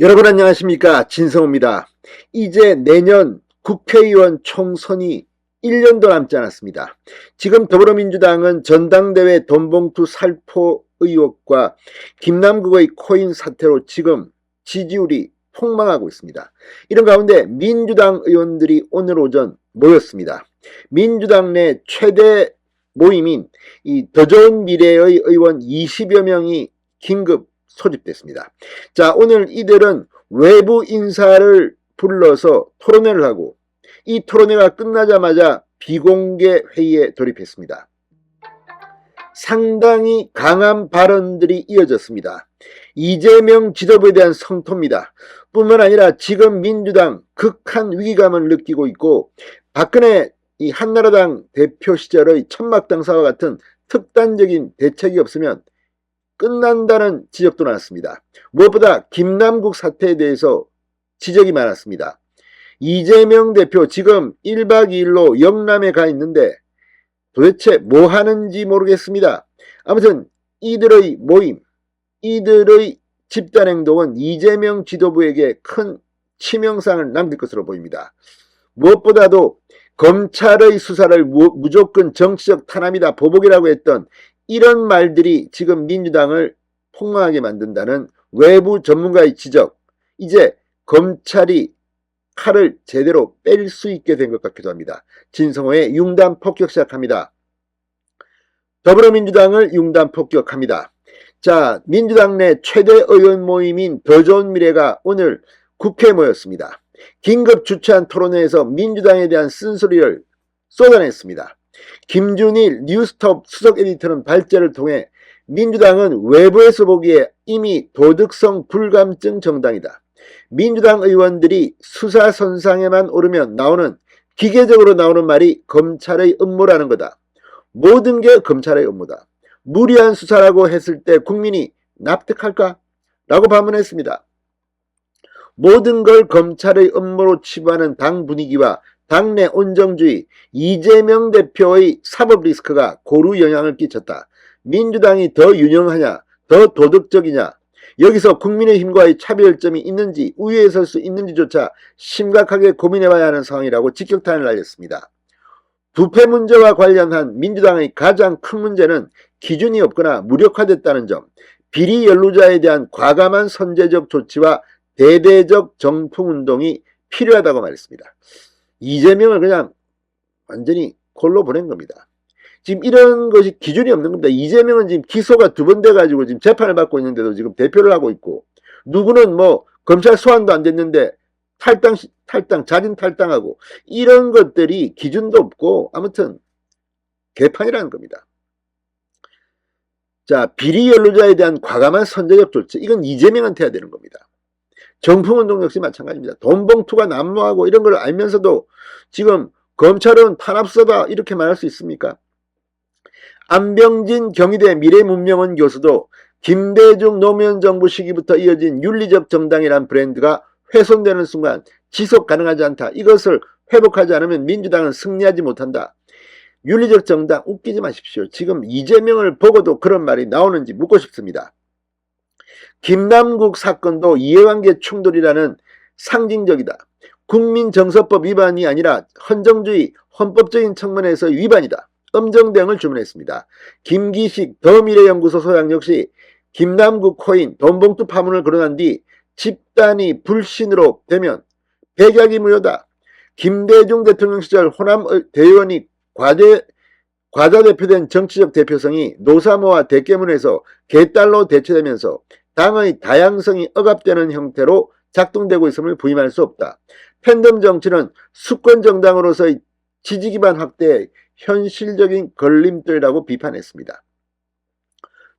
여러분 안녕하십니까 진성호입니다. 이제 내년 국회의원 총선이 1년도 남지 않았습니다. 지금 더불어민주당은 전당대회 돈봉투 살포 의혹과 김남국의 코인 사태로 지금 지지율이 폭망하고 있습니다. 이런 가운데 민주당 의원들이 오늘 오전 모였습니다. 민주당 내 최대 모임인 이 더 좋은 미래의 의원 20여 명이 긴급 소집됐습니다. 자, 오늘 이들은 외부 인사를 불러서 토론회를 하고 이 토론회가 끝나자마자 비공개 회의에 돌입했습니다. 상당히 강한 발언들이 이어졌습니다. 이재명 지도부에 대한 성토입니다. 뿐만 아니라 지금 민주당 극한 위기감을 느끼고 있고 박근혜 이 한나라당 대표 시절의 천막당사와 같은 특단적인 대책이 없으면 끝난다는 지적도 나왔습니다. 무엇보다 김남국 사태에 대해서 지적이 많았습니다. 이재명 대표 지금 1박 2일로 영남에 가 있는데 도대체 뭐 하는지 모르겠습니다. 아무튼 이들의 모임, 이들의 집단 행동은 이재명 지도부에게 큰 치명상을 남길 것으로 보입니다. 무엇보다도 검찰의 수사를 무, 무조건 정치적 탄압이다, 보복이라고 했던 이런 말들이 지금 민주당을 폭망하게 만든다는 외부 전문가의 지적, 이제 검찰이 칼을 제대로 뺄 수 있게 된 것 같기도 합니다. 진성호의 융단 폭격 시작합니다. 더불어민주당을 융단 폭격합니다. 자, 민주당 내 최대 의원 모임인 더 좋은 미래가 오늘 국회에 모였습니다. 긴급 주최한 토론회에서 민주당에 대한 쓴소리를 쏟아냈습니다. 김준일 뉴스톱 수석 에디터는 발제를 통해 민주당은 외부에서 보기에 이미 도덕성 불감증 정당이다. 민주당 의원들이 수사 선상에만 오르면 나오는 기계적으로 나오는 말이 검찰의 업무라는 거다. 모든 게 검찰의 업무다. 무리한 수사라고 했을 때 국민이 납득할까? 라고 반문했습니다. 모든 걸 검찰의 업무로 치부하는 당 분위기와 당내 온정주의, 이재명 대표의 사법 리스크가 고루 영향을 끼쳤다. 민주당이 더 유능하냐, 더 도덕적이냐, 여기서 국민의힘과의 차별점이 있는지 우위에 설 수 있는지조차 심각하게 고민해봐야 하는 상황이라고 직격탄을 날렸습니다. 부패 문제와 관련한 민주당의 가장 큰 문제는 기준이 없거나 무력화됐다는 점, 비리 연루자에 대한 과감한 선제적 조치와 대대적 정풍운동이 필요하다고 말했습니다. 이재명을 그냥 완전히 콜로 보낸 겁니다. 지금 이런 것이 기준이 없는 겁니다. 이재명은 지금 기소가 두 번 돼가지고 지금 재판을 받고 있는데도 지금 대표를 하고 있고, 누구는 뭐 검찰 소환도 안 됐는데 탈당, 탈당, 자진 탈당하고, 이런 것들이 기준도 없고, 아무튼 개판이라는 겁니다. 자, 비리 연루자에 대한 과감한 선제적 조치, 이건 이재명한테 해야 되는 겁니다. 정풍운동 역시 마찬가지입니다. 돈봉투가 난무하고 이런 걸 알면서도 지금 검찰은 탄압서다 이렇게 말할 수 있습니까? 안병진 경희대 미래문명원 교수도 김대중 노무현 정부 시기부터 이어진 윤리적 정당이란 브랜드가 훼손되는 순간 지속 가능하지 않다. 이것을 회복하지 않으면 민주당은 승리하지 못한다. 윤리적 정당 웃기지 마십시오. 지금 이재명을 보고도 그런 말이 나오는지 묻고 싶습니다. 김남국 사건도 이해관계 충돌이라는 상징적이다. 국민정서법 위반이 아니라 헌정주의 헌법적인 측면에서 위반이다. 엄정대응을 주문했습니다. 김기식 더미래연구소 소장 역시 김남국 코인 돈봉투 파문을 거론한 뒤 집단이 불신으로 되면 백약이 무효다. 김대중 대통령 시절 호남 대의원이 과대 과자 대표된 정치적 대표성이 노사모와 대깨문에서 개딸로 대체되면서 당의 다양성이 억압되는 형태로 작동되고 있음을 부인할 수 없다. 팬덤 정치는 수권 정당으로서의 지지 기반 확대에 현실적인 걸림돌이라고 비판했습니다.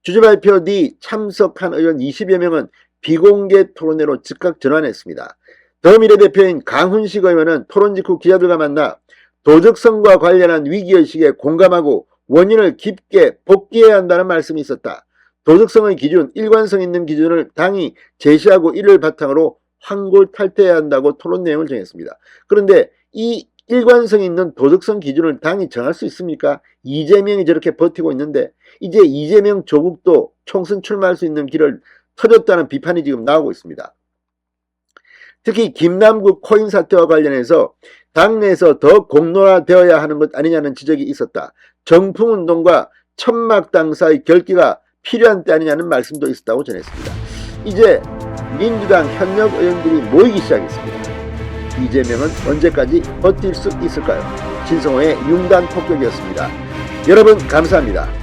주주 발표 뒤 참석한 의원 20여 명은 비공개 토론회로 즉각 전환했습니다. 더미래 대표인 강훈식 의원은 토론 직후 기자들과 만나 도덕성과 관련한 위기의식에 공감하고 원인을 깊게 복귀해야 한다는 말씀이 있었다. 도덕성의 기준, 일관성 있는 기준을 당이 제시하고 이를 바탕으로 황골 탈퇴해야 한다고 토론 내용을 정했습니다. 그런데 이 일관성 있는 도덕성 기준을 당이 정할 수 있습니까? 이재명이 저렇게 버티고 있는데 이제 이재명 조국도 총선 출마할 수 있는 길을 터졌다는 비판이 지금 나오고 있습니다. 특히 김남국 코인 사태와 관련해서 당내에서 더 공론화되어야 하는 것 아니냐는 지적이 있었다. 정풍운동과 천막당 사의 결기가 필요한 때 아니냐는 말씀도 있었다고 전했습니다. 이제 민주당 현역 의원들이 모이기 시작했습니다. 이재명은 언제까지 버틸 수 있을까요? 진성호의 융단 폭격이었습니다. 여러분 감사합니다.